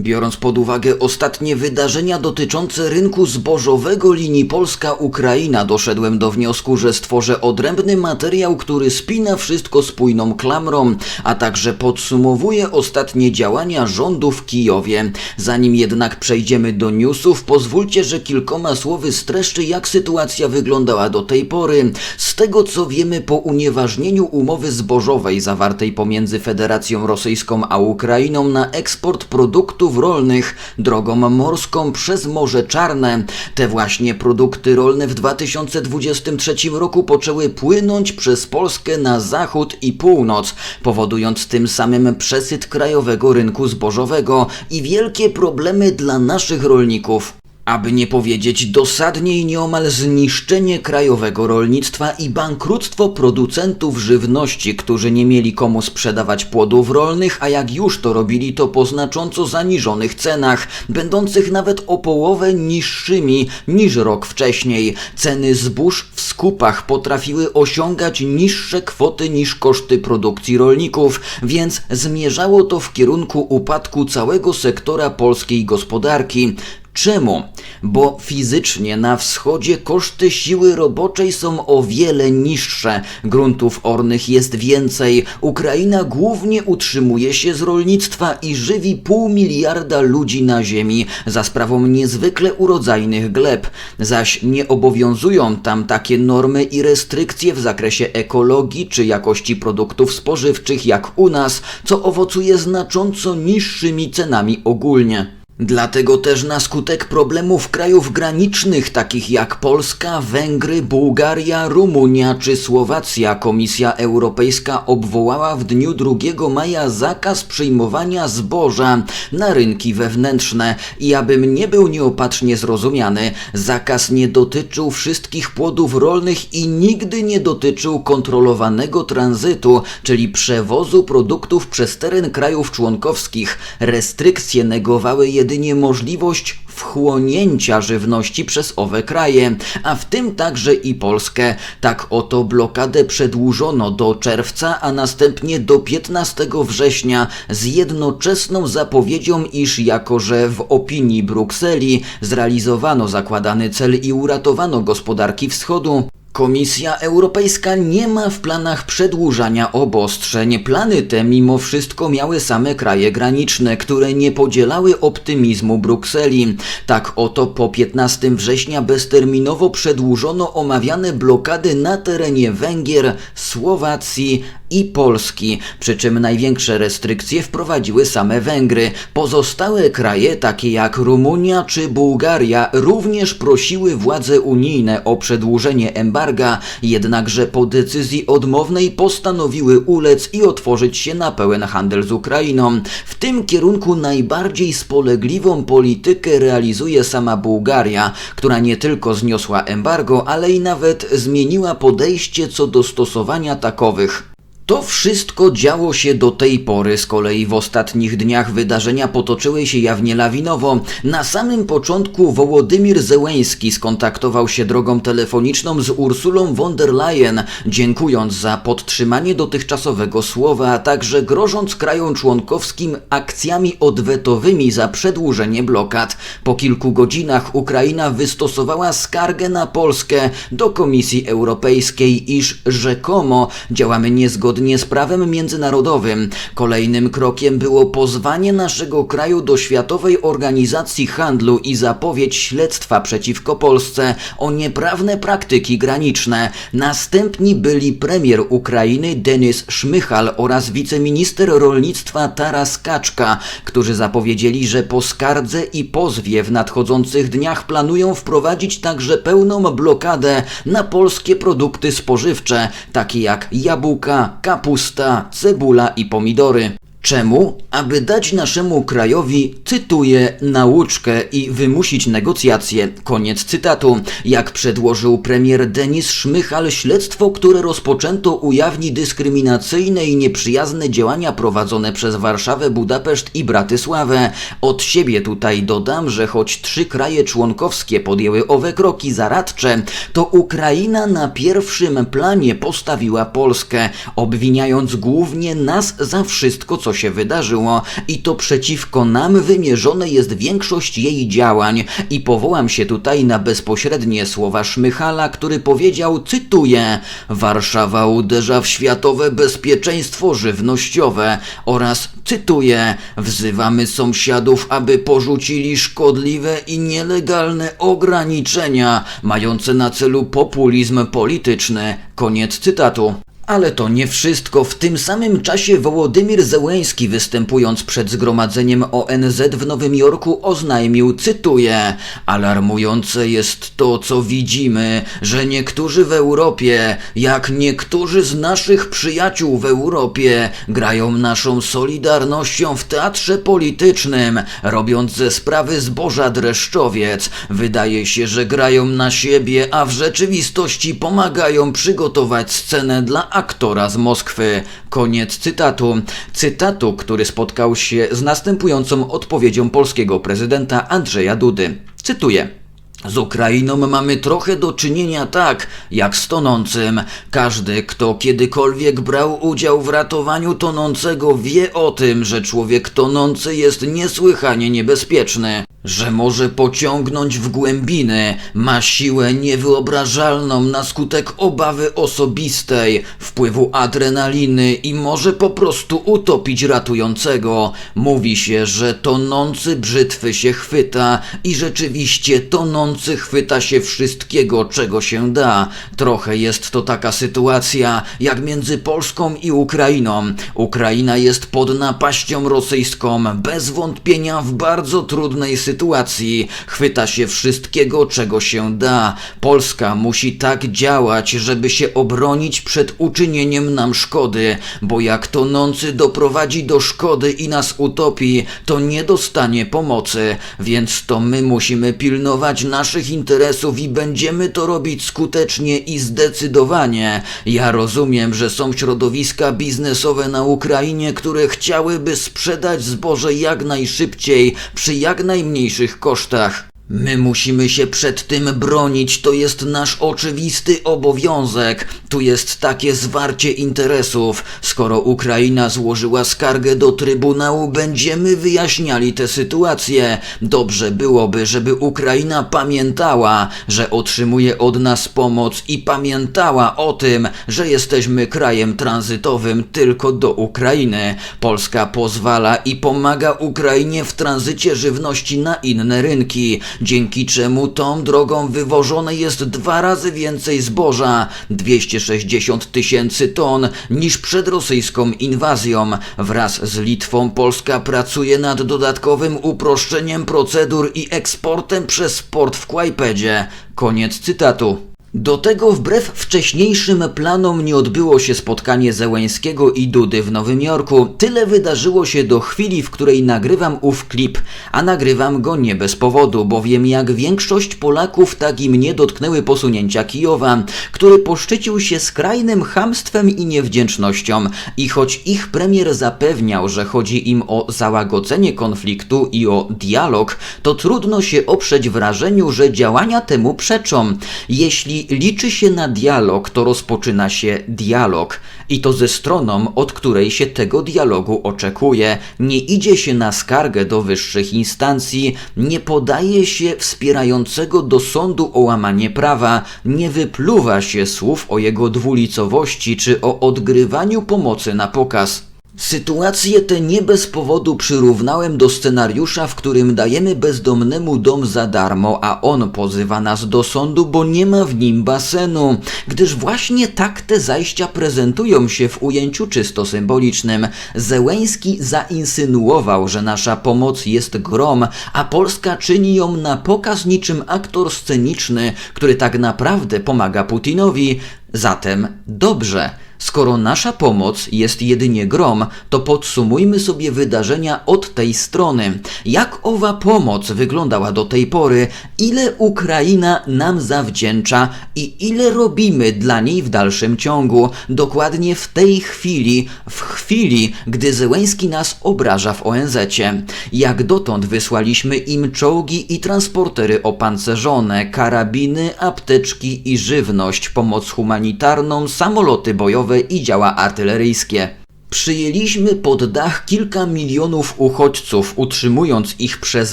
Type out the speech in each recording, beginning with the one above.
Biorąc pod uwagę ostatnie wydarzenia dotyczące rynku zbożowego linii Polska-Ukraina, doszedłem do wniosku, że stworzę odrębny materiał, który spina wszystko spójną klamrą, a także podsumowuje ostatnie działania rządu w Kijowie. Zanim jednak przejdziemy do newsów, pozwólcie, że kilkoma słowy streszczę, jak sytuacja wyglądała do tej pory. Z tego co wiemy, po unieważnieniu umowy zbożowej zawartej pomiędzy Federacją Rosyjską a Ukrainą na eksport produktów rolnych drogą morską przez Morze Czarne, te właśnie produkty rolne w 2023 roku poczęły płynąć przez Polskę na zachód i północ, powodując tym samym przesyt krajowego rynku zbożowego i wielkie problemy dla naszych rolników. Aby nie powiedzieć dosadniej nieomal zniszczenie krajowego rolnictwa i bankructwo producentów żywności, którzy nie mieli komu sprzedawać płodów rolnych, a jak już to robili, to po znacząco zaniżonych cenach, będących nawet o połowę niższymi niż rok wcześniej. Ceny zbóż w skupach potrafiły osiągać niższe kwoty niż koszty produkcji rolników, więc zmierzało to w kierunku upadku całego sektora polskiej gospodarki. Czemu? Bo fizycznie na wschodzie koszty siły roboczej są o wiele niższe, gruntów ornych jest więcej, Ukraina głównie utrzymuje się z rolnictwa i żywi pół miliarda ludzi na ziemi za sprawą niezwykle urodzajnych gleb, zaś nie obowiązują tam takie normy i restrykcje w zakresie ekologii czy jakości produktów spożywczych jak u nas, co owocuje znacząco niższymi cenami ogólnie. Dlatego też na skutek problemów krajów granicznych takich jak Polska, Węgry, Bułgaria, Rumunia czy Słowacja Komisja Europejska obwołała w dniu 2 maja zakaz przyjmowania zboża na rynki wewnętrzne i abym nie był nieopatrznie zrozumiany, zakaz nie dotyczył wszystkich płodów rolnych i nigdy nie dotyczył kontrolowanego tranzytu, czyli przewozu produktów przez teren krajów członkowskich. Restrykcje negowały jedynie jedynie możliwość wchłonięcia żywności przez owe kraje, a w tym także i Polskę. Tak oto blokadę przedłużono do czerwca, a następnie do 15 września z jednoczesną zapowiedzią, iż jako że w opinii Brukseli zrealizowano zakładany cel i uratowano gospodarki wschodu, Komisja Europejska nie ma w planach przedłużania obostrzeń. Plany te mimo wszystko miały same kraje graniczne, które nie podzielały optymizmu Brukseli. Tak oto po 15 września bezterminowo przedłużono omawiane blokady na terenie Węgier, Słowacji i Polski, przy czym największe restrykcje wprowadziły same Węgry. Pozostałe kraje, takie jak Rumunia czy Bułgaria, również prosiły władze unijne o przedłużenie embarga, jednakże po decyzji odmownej postanowiły ulec i otworzyć się na pełen handel z Ukrainą. W tym kierunku najbardziej spolegliwą politykę realizuje sama Bułgaria, która nie tylko zniosła embargo, ale i nawet zmieniła podejście co do stosowania takowych. To wszystko działo się do tej pory, z kolei w ostatnich dniach wydarzenia potoczyły się jawnie lawinowo. Na samym początku Wołodymir Zełęński skontaktował się drogą telefoniczną z Ursulą von der Leyen, dziękując za podtrzymanie dotychczasowego słowa, a także grożąc krajom członkowskim akcjami odwetowymi za przedłużenie blokad. Po kilku godzinach Ukraina wystosowała skargę na Polskę do Komisji Europejskiej, iż rzekomo działamy niezgodnie zgodnie z prawem międzynarodowym. Kolejnym krokiem było pozwanie naszego kraju do Światowej Organizacji Handlu i zapowiedź śledztwa przeciwko Polsce o nieprawne praktyki graniczne. Następni byli premier Ukrainy Denis Szmychal oraz wiceminister rolnictwa Taras Kaczka, którzy zapowiedzieli, że po skardze i pozwie w nadchodzących dniach planują wprowadzić także pełną blokadę na polskie produkty spożywcze, takie jak jabłka, kapusta, cebula i pomidory. Czemu? Aby dać naszemu krajowi, cytuję, nauczkę i wymusić negocjacje. Koniec cytatu. Jak przedłożył premier Denis Szmychal, śledztwo, które rozpoczęto, ujawni dyskryminacyjne i nieprzyjazne działania prowadzone przez Warszawę, Budapeszt i Bratysławę. Od siebie tutaj dodam, że choć trzy kraje członkowskie podjęły owe kroki zaradcze, to Ukraina na pierwszym planie postawiła Polskę, obwiniając głównie nas za wszystko, co co się wydarzyło i to przeciwko nam wymierzone jest większość jej działań i powołam się tutaj na bezpośrednie słowa Szmychala, który powiedział, cytuję, Warszawa uderza w światowe bezpieczeństwo żywnościowe oraz, cytuję, wzywamy sąsiadów, aby porzucili szkodliwe i nielegalne ograniczenia mające na celu populizm polityczny. Koniec cytatu. Ale to nie wszystko. W tym samym czasie Wołodymir Zełęński występując przed zgromadzeniem ONZ w Nowym Jorku oznajmił, cytuję, alarmujące jest to, co widzimy, że niektórzy w Europie, jak niektórzy z naszych przyjaciół w Europie, grają naszą solidarnością w teatrze politycznym, robiąc ze sprawy zboża dreszczowiec. Wydaje się, że grają na siebie, a w rzeczywistości pomagają przygotować scenę dla aktora z Moskwy. Koniec cytatu. Cytatu, który spotkał się z następującą odpowiedzią polskiego prezydenta Andrzeja Dudy. Cytuję. Z Ukrainą mamy trochę do czynienia tak, jak z tonącym. Każdy, kto kiedykolwiek brał udział w ratowaniu tonącego, wie o tym, że człowiek tonący jest niesłychanie niebezpieczny. Że może pociągnąć w głębiny, ma siłę niewyobrażalną na skutek obawy osobistej, wpływu adrenaliny i może po prostu utopić ratującego. Mówi się, że tonący brzytwy się chwyta i rzeczywiście tonący chwyta się wszystkiego, czego się da. Trochę jest to taka sytuacja jak między Polską i Ukrainą. Ukraina jest pod napaścią rosyjską, bez wątpienia w bardzo trudnej sytuacji. Chwyta się wszystkiego, czego się da. Polska musi tak działać, żeby się obronić przed uczynieniem nam szkody, bo jak tonący doprowadzi do szkody i nas utopi, to nie dostanie pomocy, więc to my musimy pilnować naszych interesów i będziemy to robić skutecznie i zdecydowanie. Ja rozumiem, że są środowiska biznesowe na Ukrainie, które chciałyby sprzedać zboże jak najszybciej, przy jak najmniejszych kosztach. My musimy się przed tym bronić, to jest nasz oczywisty obowiązek. Tu jest takie zwarcie interesów. Skoro Ukraina złożyła skargę do Trybunału, będziemy wyjaśniali tę sytuację. Dobrze byłoby, żeby Ukraina pamiętała, że otrzymuje od nas pomoc i pamiętała o tym, że jesteśmy krajem tranzytowym tylko do Ukrainy. Polska pozwala i pomaga Ukrainie w tranzycie żywności na inne rynki dzięki czemu tą drogą wywożone jest dwa razy więcej zboża 260 tysięcy ton niż przed rosyjską inwazją. Wraz z Litwą Polska pracuje nad dodatkowym uproszczeniem procedur i eksportem przez port w Kłajpedzie. Koniec cytatu. Do tego wbrew wcześniejszym planom nie odbyło się spotkanie Zełęńskiego i Dudy w Nowym Jorku. Tyle wydarzyło się do chwili, w której nagrywam ów klip, a nagrywam go nie bez powodu, bowiem jak większość Polaków, tak i mnie dotknęły posunięcia Kijowa, który poszczycił się skrajnym chamstwem i niewdzięcznością. I choć ich premier zapewniał, że chodzi im o załagodzenie konfliktu i o dialog, to trudno się oprzeć wrażeniu, że działania temu przeczą. Jeśli liczy się na dialog, to rozpoczyna się dialog. I to ze stroną, od której się tego dialogu oczekuje. Nie idzie się na skargę do wyższych instancji, nie podaje się wspierającego do sądu o łamanie prawa, nie wypluwa się słów o jego dwulicowości czy o odgrywaniu pomocy na pokaz. Sytuację tę nie bez powodu przyrównałem do scenariusza, w którym dajemy bezdomnemu dom za darmo, a on pozywa nas do sądu, bo nie ma w nim basenu. Gdyż właśnie tak te zajścia prezentują się w ujęciu czysto symbolicznym. Zełęński zainsynuował, że nasza pomoc jest grom, a Polska czyni ją na pokaz niczym aktor sceniczny, który tak naprawdę pomaga Putinowi. Zatem dobrze. Skoro nasza pomoc jest jedynie grom, to podsumujmy sobie wydarzenia od tej strony. Jak owa pomoc wyglądała do tej pory, ile Ukraina nam zawdzięcza i ile robimy dla niej w dalszym ciągu, dokładnie w tej chwili, w chwili, gdy Zełęński nas obraża w ONZ-cie. Jak dotąd wysłaliśmy im czołgi i transportery opancerzone, karabiny, apteczki i żywność, pomoc humanitarną, samoloty bojowe i działa artyleryjskie. Przyjęliśmy pod dach kilka milionów uchodźców, utrzymując ich przez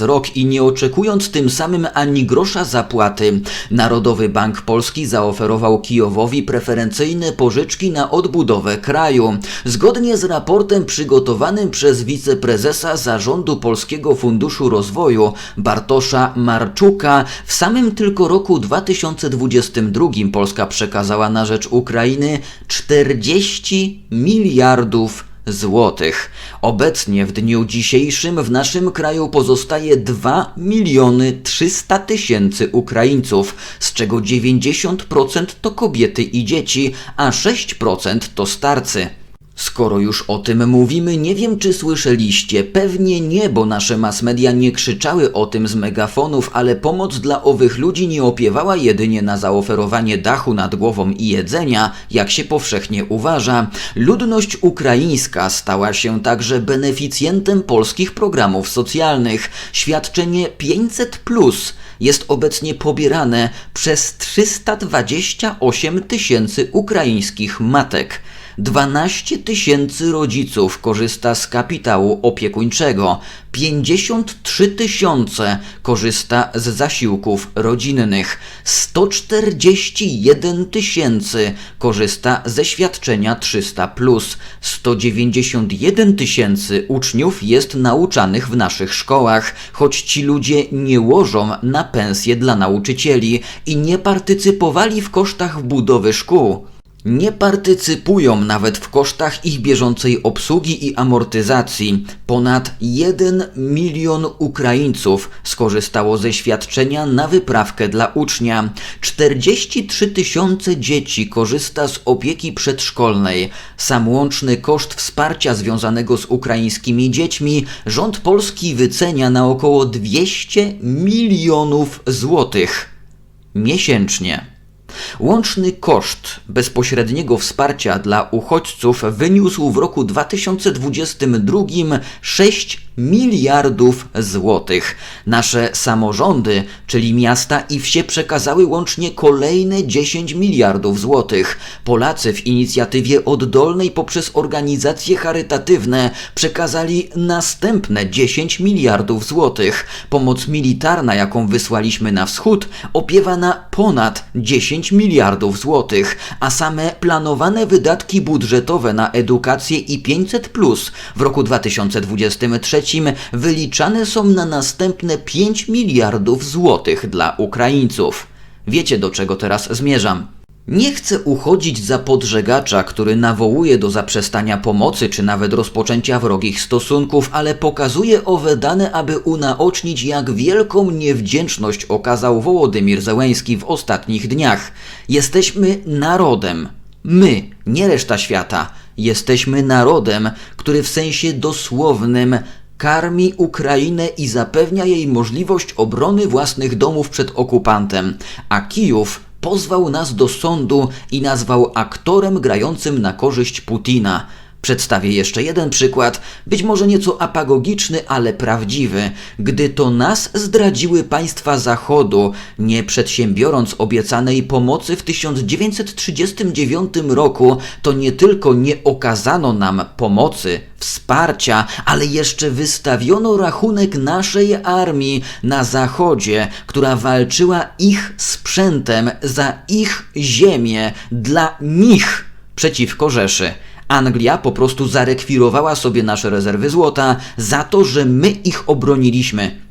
rok i nie oczekując tym samym ani grosza zapłaty. Narodowy Bank Polski zaoferował Kijowowi preferencyjne pożyczki na odbudowę kraju. Zgodnie z raportem przygotowanym przez wiceprezesa Zarządu Polskiego Funduszu Rozwoju Bartosza Marczuka, w samym tylko roku 2022 Polska przekazała na rzecz Ukrainy 40 miliardów złotych. Obecnie w dniu dzisiejszym w naszym kraju pozostaje 2 miliony 300 tysięcy Ukraińców, z czego 90% to kobiety i dzieci, a 6% to starcy. Skoro już o tym mówimy, nie wiem czy słyszeliście, pewnie nie, bo nasze mass media nie krzyczały o tym z megafonów, ale pomoc dla owych ludzi nie opiewała jedynie na zaoferowanie dachu nad głową i jedzenia, jak się powszechnie uważa. Ludność ukraińska stała się także beneficjentem polskich programów socjalnych. Świadczenie 500 plus jest obecnie pobierane przez 328 tysięcy ukraińskich matek. 12 tysięcy rodziców korzysta z kapitału opiekuńczego, 53 tysiące korzysta z zasiłków rodzinnych, 141 tysięcy korzysta ze świadczenia 300, 191 tysięcy uczniów jest nauczanych w naszych szkołach, choć ci ludzie nie łożą na pensje dla nauczycieli i nie partycypowali w kosztach budowy szkół nie partycypują nawet w kosztach ich bieżącej obsługi i amortyzacji. Ponad 1 milion Ukraińców skorzystało ze świadczenia na wyprawkę dla ucznia. 43 tysiące dzieci korzysta z opieki przedszkolnej. Sam łączny koszt wsparcia związanego z ukraińskimi dziećmi rząd polski wycenia na około 200 milionów złotych miesięcznie. Łączny koszt bezpośredniego wsparcia dla uchodźców wyniósł w roku 2022 6 miliardów złotych. Nasze samorządy, czyli miasta i wsie przekazały łącznie kolejne 10 miliardów złotych. Polacy w inicjatywie oddolnej poprzez organizacje charytatywne przekazali następne 10 miliardów złotych. Pomoc militarna, jaką wysłaliśmy na wschód, opiewa na ponad 10 miliardów złotych, a same planowane wydatki budżetowe na edukację i 500 plus w roku 2023 wyliczane są na następne 5 miliardów złotych dla Ukraińców. Wiecie do czego teraz zmierzam. Nie chcę uchodzić za podżegacza, który nawołuje do zaprzestania pomocy czy nawet rozpoczęcia wrogich stosunków, ale pokazuje owe dane, aby unaocznić, jak wielką niewdzięczność okazał Wołodymir Zełęński w ostatnich dniach. Jesteśmy narodem. My, nie reszta świata. Jesteśmy narodem, który w sensie dosłownym karmi Ukrainę i zapewnia jej możliwość obrony własnych domów przed okupantem, a Kijów pozwał nas do sądu i nazwał aktorem grającym na korzyść Putina. Przedstawię jeszcze jeden przykład, być może nieco apagogiczny, ale prawdziwy. Gdy to nas zdradziły państwa Zachodu, nie przedsiębiorąc obiecanej pomocy w 1939 roku, to nie tylko nie okazano nam pomocy, wsparcia, ale jeszcze wystawiono rachunek naszej armii na Zachodzie, która walczyła ich sprzętem za ich ziemię, dla nich przeciwko Rzeszy. Anglia po prostu zarekwirowała sobie nasze rezerwy złota za to, że my ich obroniliśmy.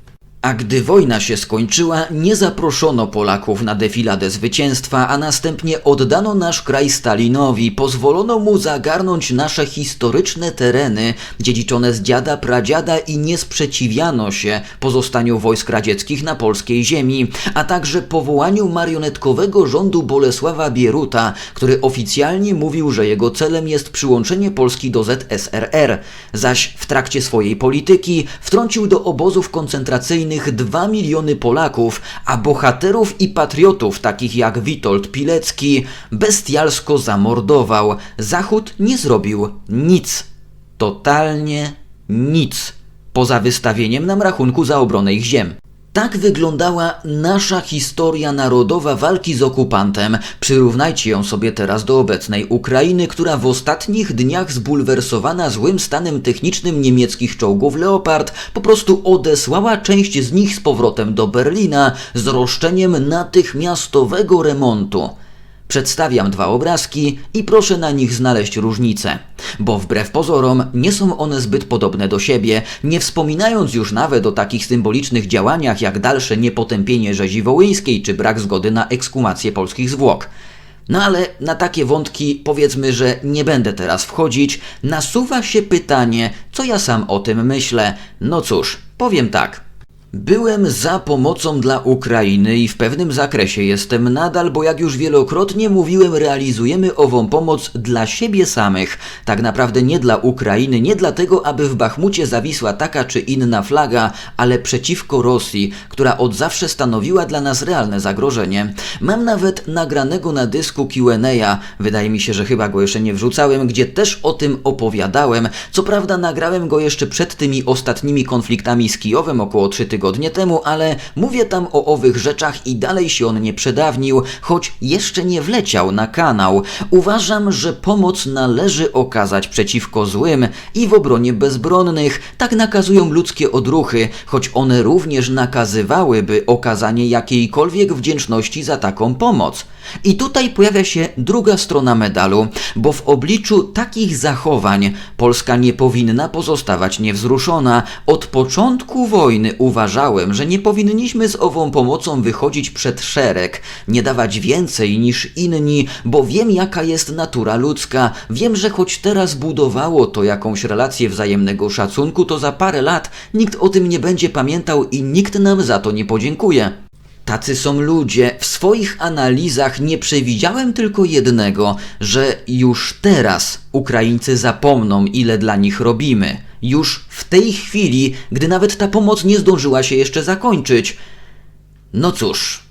A gdy wojna się skończyła, nie zaproszono Polaków na defiladę zwycięstwa, a następnie oddano nasz kraj Stalinowi, pozwolono mu zagarnąć nasze historyczne tereny, dziedziczone z dziada pradziada i nie sprzeciwiano się pozostaniu wojsk radzieckich na polskiej ziemi, a także powołaniu marionetkowego rządu Bolesława Bieruta, który oficjalnie mówił, że jego celem jest przyłączenie Polski do ZSRR, zaś w trakcie swojej polityki wtrącił do obozów koncentracyjnych innych 2 miliony Polaków, a bohaterów i patriotów takich jak Witold Pilecki bestialsko zamordował. Zachód nie zrobił nic. Totalnie nic. Poza wystawieniem nam rachunku za obronę ich ziem. Tak wyglądała nasza historia narodowa walki z okupantem. Przyrównajcie ją sobie teraz do obecnej Ukrainy, która w ostatnich dniach zbulwersowana złym stanem technicznym niemieckich czołgów Leopard po prostu odesłała część z nich z powrotem do Berlina z roszczeniem natychmiastowego remontu. Przedstawiam dwa obrazki i proszę na nich znaleźć różnice, bo wbrew pozorom nie są one zbyt podobne do siebie, nie wspominając już nawet o takich symbolicznych działaniach jak dalsze niepotępienie rzezi wołyńskiej czy brak zgody na ekshumację polskich zwłok. No ale na takie wątki powiedzmy, że nie będę teraz wchodzić. Nasuwa się pytanie, co ja sam o tym myślę. No cóż, powiem tak. Byłem za pomocą dla Ukrainy i w pewnym zakresie jestem nadal, bo jak już wielokrotnie mówiłem, realizujemy ową pomoc dla siebie samych. Tak naprawdę nie dla Ukrainy, nie dlatego, aby w Bachmucie zawisła taka czy inna flaga, ale przeciwko Rosji, która od zawsze stanowiła dla nas realne zagrożenie. Mam nawet nagranego na dysku Q&A, wydaje mi się, że chyba go jeszcze nie wrzucałem, gdzie też o tym opowiadałem. Co prawda nagrałem go jeszcze przed tymi ostatnimi konfliktami z Kijowem około 3 tygodnie tygodnie temu, ale mówię tam o owych rzeczach i dalej się on nie przedawnił, choć jeszcze nie wleciał na kanał. Uważam, że pomoc należy okazać przeciwko złym i w obronie bezbronnych. Tak nakazują ludzkie odruchy, choć one również nakazywałyby okazanie jakiejkolwiek wdzięczności za taką pomoc. I tutaj pojawia się druga strona medalu, bo w obliczu takich zachowań Polska nie powinna pozostawać niewzruszona. Od początku wojny uważałem, że nie powinniśmy z ową pomocą wychodzić przed szereg, nie dawać więcej niż inni, bo wiem jaka jest natura ludzka. Wiem, że choć teraz budowało to jakąś relację wzajemnego szacunku, to za parę lat nikt o tym nie będzie pamiętał i nikt nam za to nie podziękuje. Tacy są ludzie. W swoich analizach nie przewidziałem tylko jednego, że już teraz Ukraińcy zapomną, ile dla nich robimy. Już w tej chwili, gdy nawet ta pomoc nie zdążyła się jeszcze zakończyć. No cóż,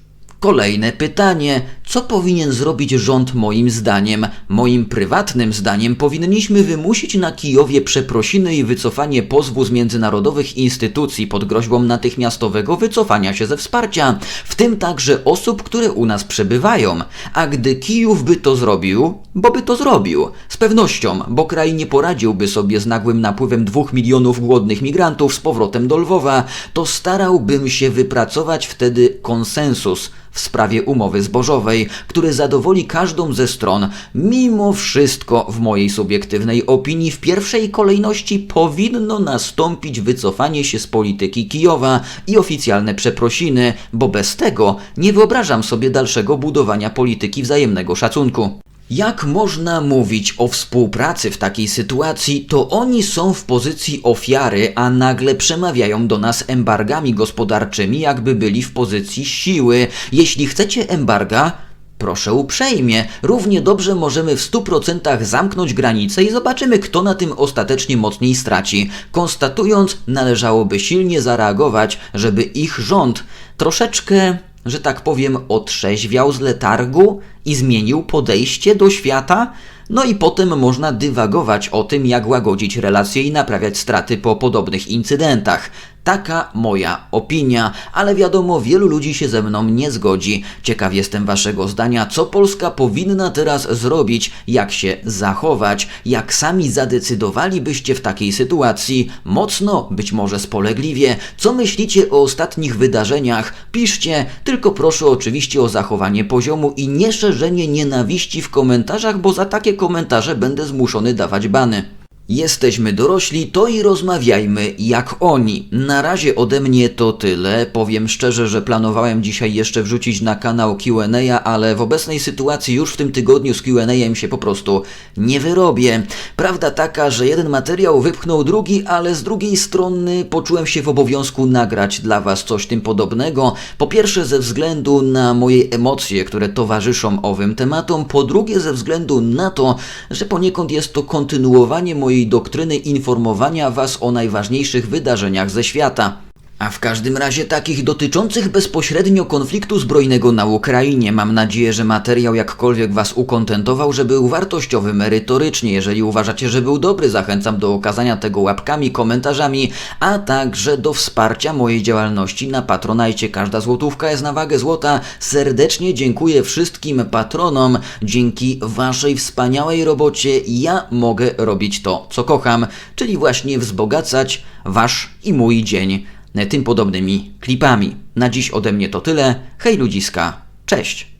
Kolejne pytanie: co powinien zrobić rząd moim zdaniem? Moim prywatnym zdaniem powinniśmy wymusić na Kijowie przeprosiny i wycofanie pozwu z międzynarodowych instytucji pod groźbą natychmiastowego wycofania się ze wsparcia, w tym także osób, które u nas przebywają. A gdy Kijów by to zrobił, bo by to zrobił, z pewnością, bo kraj nie poradziłby sobie z nagłym napływem dwóch milionów głodnych migrantów z powrotem do Lwowa, to starałbym się wypracować wtedy konsensus w sprawie umowy zbożowej, który zadowoli każdą ze stron. Mimo wszystko, w mojej subiektywnej opinii, w pierwszej kolejności powinno nastąpić wycofanie się z polityki Kijowa i oficjalne przeprosiny, bo bez tego nie wyobrażam sobie dalszego budowania polityki wzajemnego szacunku. Jak można mówić o współpracy w takiej sytuacji, to oni są w pozycji ofiary, a nagle przemawiają do nas embargami gospodarczymi, jakby byli w pozycji siły. Jeśli chcecie embarga, Proszę uprzejmie, równie dobrze możemy w 100% zamknąć granice i zobaczymy, kto na tym ostatecznie mocniej straci. Konstatując, należałoby silnie zareagować, żeby ich rząd troszeczkę że tak powiem, otrzeźwiał z letargu i zmienił podejście do świata, no i potem można dywagować o tym, jak łagodzić relacje i naprawiać straty po podobnych incydentach. Taka moja opinia, ale wiadomo, wielu ludzi się ze mną nie zgodzi. Ciekaw jestem Waszego zdania, co Polska powinna teraz zrobić, jak się zachować, jak sami zadecydowalibyście w takiej sytuacji, mocno, być może spolegliwie. Co myślicie o ostatnich wydarzeniach? Piszcie, tylko proszę oczywiście o zachowanie poziomu i nie szerzenie nienawiści w komentarzach, bo za takie komentarze będę zmuszony dawać bany. Jesteśmy dorośli, to i rozmawiajmy jak oni. Na razie ode mnie to tyle. Powiem szczerze, że planowałem dzisiaj jeszcze wrzucić na kanał QA, ale w obecnej sytuacji już w tym tygodniu z QA się po prostu nie wyrobię. Prawda taka, że jeden materiał wypchnął drugi, ale z drugiej strony poczułem się w obowiązku nagrać dla Was coś tym podobnego. Po pierwsze ze względu na moje emocje, które towarzyszą owym tematom, po drugie ze względu na to, że poniekąd jest to kontynuowanie mojej doktryny informowania Was o najważniejszych wydarzeniach ze świata. A w każdym razie takich dotyczących bezpośrednio konfliktu zbrojnego na Ukrainie. Mam nadzieję, że materiał jakkolwiek Was ukontentował, że był wartościowy merytorycznie. Jeżeli uważacie, że był dobry, zachęcam do okazania tego łapkami, komentarzami, a także do wsparcia mojej działalności na Patronajcie. Każda złotówka jest na wagę złota. Serdecznie dziękuję wszystkim patronom. Dzięki Waszej wspaniałej robocie ja mogę robić to, co kocham, czyli właśnie wzbogacać Wasz i mój dzień tym podobnymi klipami. Na dziś ode mnie to tyle. Hej ludziska, cześć!